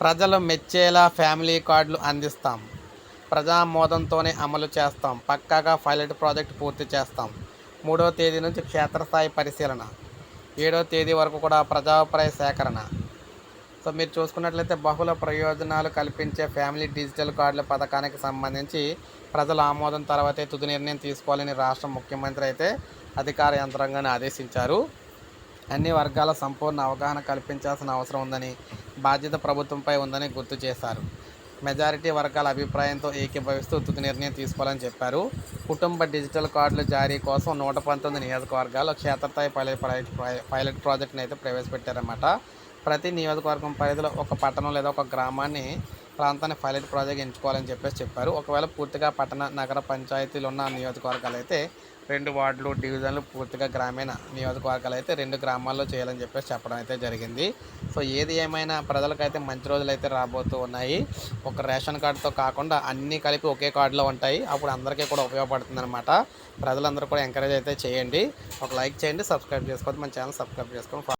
ప్రజలు మెచ్చేలా ఫ్యామిలీ కార్డులు అందిస్తాం. ప్రజామోదంతోనే అమలు చేస్తాం. పక్కాగా పైలట్ ప్రాజెక్ట్ పూర్తి చేస్తాం. మూడో తేదీ నుంచి క్షేత్రస్థాయి పరిశీలన. ఏడో తేదీ వరకు కూడా ప్రజాభిప్రాయ సేకరణ. సో మీరు చూసుకున్నట్లయితే బహుళ ప్రయోజనాలు కల్పించే ఫ్యామిలీ డిజిటల్ కార్డుల పథకానికి సంబంధించి ప్రజల ఆమోదం తర్వాతే తుది నిర్ణయం తీసుకోవాలని రాష్ట్ర ముఖ్యమంత్రి అయితే అధికార యంత్రాంగాన్ని ఆదేశించారు. అన్ని వర్గాల సంపూర్ణ అవగాహన కల్పించాల్సిన అవసరం ఉందని బాధ్యత ప్రభుత్వంపై ఉందని గుర్తు చేశారు. మెజారిటీ వర్గాల అభిప్రాయంతో ఏకీభవిస్తూ తుది నిర్ణయం తీసుకోవాలని చెప్పారు. కుటుంబ డిజిటల్ కార్డుల జారీ కోసం నూట పంతొమ్మిది నియోజకవర్గాల్లో క్షేత్రస్థాయి పైలట్ పైలట్ పైలట్ ప్రాజెక్ట్ని అయితే ప్రవేశపెట్టారన్నమాట. ప్రతి నియోజకవర్గం పరిధిలో ఒక పట్టణం లేదా ఒక గ్రామాన్ని ప్రాంతాన్ని పైలట్ ప్రాజెక్ట్ ఎంచుకోవాలని చెప్పేసి చెప్పారు. ఒకవేళ పూర్తిగా పట్టణ నగర పంచాయతీలు ఉన్న నియోజకవర్గాలు అయితే రెండు వార్డులు డివిజన్లు పూర్తిగా గ్రామీణ నియోజకవర్గాలు అయితే రెండు గ్రామాల్లో చేయాలని చెప్పేసి చెప్పడం అయితే జరిగింది. సో ఏది ఏమైనా ప్రజలకైతే మంచి రోజులు అయితే రాబోతూ ఉన్నాయి. ఒక రేషన్ కార్డుతో కాకుండా అన్నీ కలిపి ఒకే కార్డులో ఉంటాయి. అప్పుడు అందరికీ కూడా ఉపయోగపడుతుంది అనమాట ప్రజలందరూ కూడా ఎంకరేజ్ అయితే చేయండి. ఒక లైక్ చేయండి సబ్స్క్రైబ్ చేసుకోవద్దు. మన ఛానల్ సబ్స్క్రైబ్ చేసుకోండి.